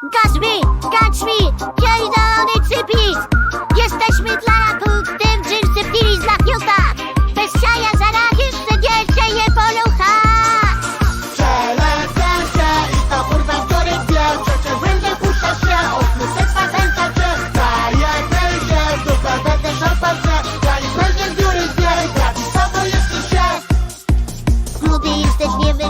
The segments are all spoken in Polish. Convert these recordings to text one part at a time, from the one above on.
Catch me, catch me, pierdolony cypis! Jesteśmy dla rapunktem,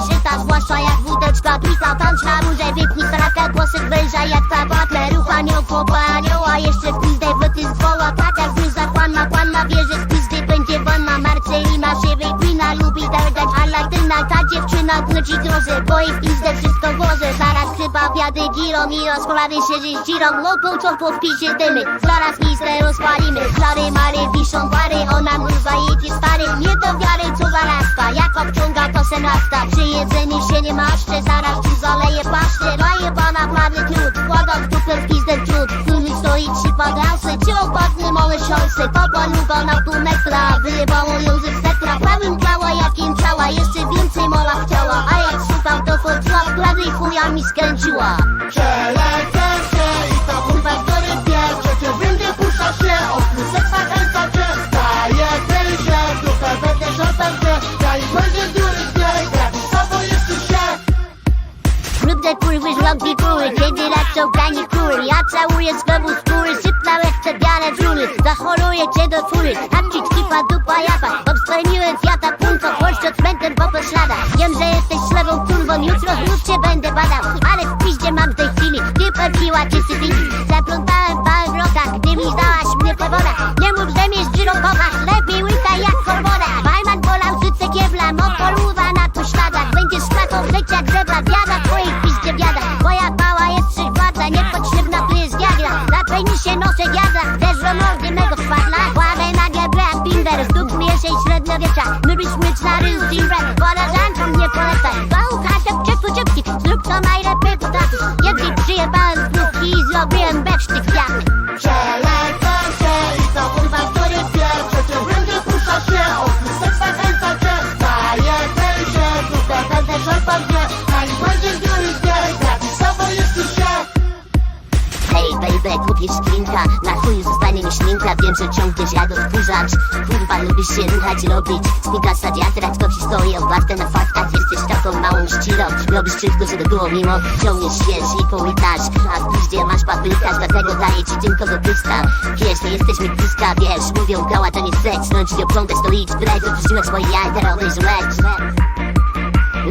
niewyżyta, zwłaszcza jak wódeczka pisa Tancz na murze, wypnij starakę, głosek węża jak ta batler Rucha nią chłopa anioła, jeszcze w pizdę wyty z woła Tak jak bluza kłanna, kłanna wie, że z pizdy będzie wanna Marcelina się wypina, lubi derdać, ale tylna ta dziewczyna gnęci grozę Bo jej w pizdę wszystko włożę, zaraz chyba wiady giron I rozkolany siedzi z dzirą, lopą co podpisie dymy Zaraz pizdę rozpalimy, klary mary wiszą bary Ona murwa jedzie stary, nie do wiary co to se nasta, przy jedzeniu się nie maszczę Zaraz tu zaleje paszczę, daje pana prawy trud Kłada w dupę w pizdę trud, który stoi trzy padrasy Ci opadny małe szanse, to paluba na pół metra Wyjebało ją ze sekra, pełen grała jak im ciała Jeszcze więcej mola chciała, a jak szukał to W prawej chuja mi skręciła Z ląd figury, kiedy lecą granie kury Ja całuję z domu skóry, sypnę lekce białe wróny Zachoruję cię do fury, tam ci tkwipa dupa japa. Obspełniłem fiata punto, chodź od cmentem po pośladach. Wiem, że jesteś ślewą kurwą, jutro znów cię będę badał. Ale w piździe mam w tej chwili, ty perpiła cię cywili. Zaplątałem w małych rokach, gdy mi zdałaś mnie po wodach. Nie mów, że mnie dzirą kochasz, lepiej łykaj jak korwora Bajman bolał życie kiebla, mokoluwa na Na penisie noszę wiadra, też do mordy mego szwadla. Kładę na gębę jak binder, stóp mniejszej średniowiecza. Lubisz myć na ryż zimrę, koleżankom nie polecaj się ciepło dzióbki, zrób to najlepiej potrafisz. Jedni przyjebałem z i zrobiłem beczny Hej baby, kupisz klinka Na chuju zostanie mi ślinka Wiem, że ciągniesz jak odkurzacz. Kurwa, lubisz się ruchać, robić. Spika sadiatrać, to ci stoi oparte na faktach. Jesteś taką małą ścirą. Robisz wszystko, żeby było mimo. Ciągniesz śwież i połytasz A w piździe masz paprykarz Dlatego daję ci tylko do pyska Wiesz, nie jesteśmy bliska, wiesz Mówią, gała to nie seks No ci oglądać to idź Brać do przyczynek swoje jaj, teraz obejrz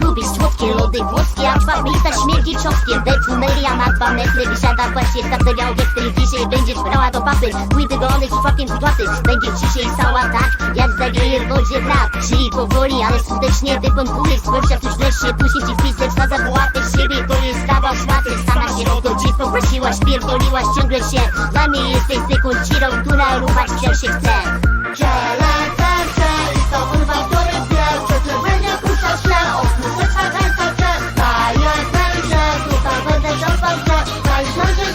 Lubisz słodkie lody włoskie, a czwarnica śmierdzi czosnkiem Defumeria ma dwa metry, wysiada właśnie materiał który dzisiaj będziesz brała do papy. Mój wygony z fucking wygłaty, będzie dzisiaj cała tak Jak zagieje w wodzie wrak Czyli powoli, ale skutecznie wypompujesz Spojrz coś wreszcie, później ci wpisać na zawołatę siebie To jest kawał szmaty, sama się o to dziś poprosiłaś Pierdoliłaś ciągle się Dla mnie jesteś zwykłą cirą, która ruchać wciąż się chce. Przelecę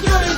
You.